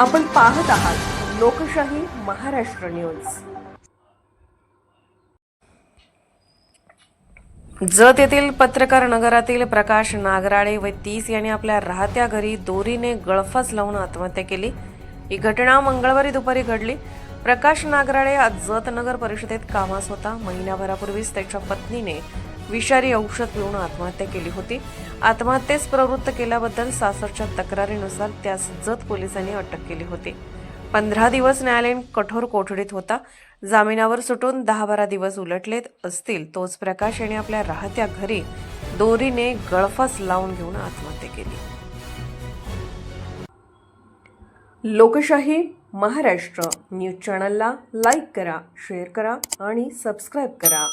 आपण पाहत आहात लोकशाही महाराष्ट्र न्यूज. जत येथील पत्रकार नगरातील प्रकाश नागराळे व तीस यांनी आपल्या राहत्या घरी दोरीने गळफास लावून आत्महत्या केली. ही घटना मंगळवारी दुपारी घडली. प्रकाश नागराळे आज जत नगर परिषदेत कामास होता. महिन्याभरापूर्वीच त्याच्या पत्नीने विषारी औषध पिऊन आत्महत्या केली होती. आत्महत्येस प्रवृत्त केल्याबद्दल सासरच्या तक्रारीनुसार त्यास जत पोलिसांनी अटक केली होती. पंधरा दिवस न्यायालयीन कठोर कोठडीत होता. जामिनावर सुटून दहा बारा दिवस उलटलेत असतील तोच प्रकाश याने आपल्या राहत्या घरी दोरीने गळफास लावून घेऊन आत्महत्या केली. लोकशाही महाराष्ट्र न्यूज चॅनलला लाईक करा शेअर करा आणि सबस्क्राईब करा.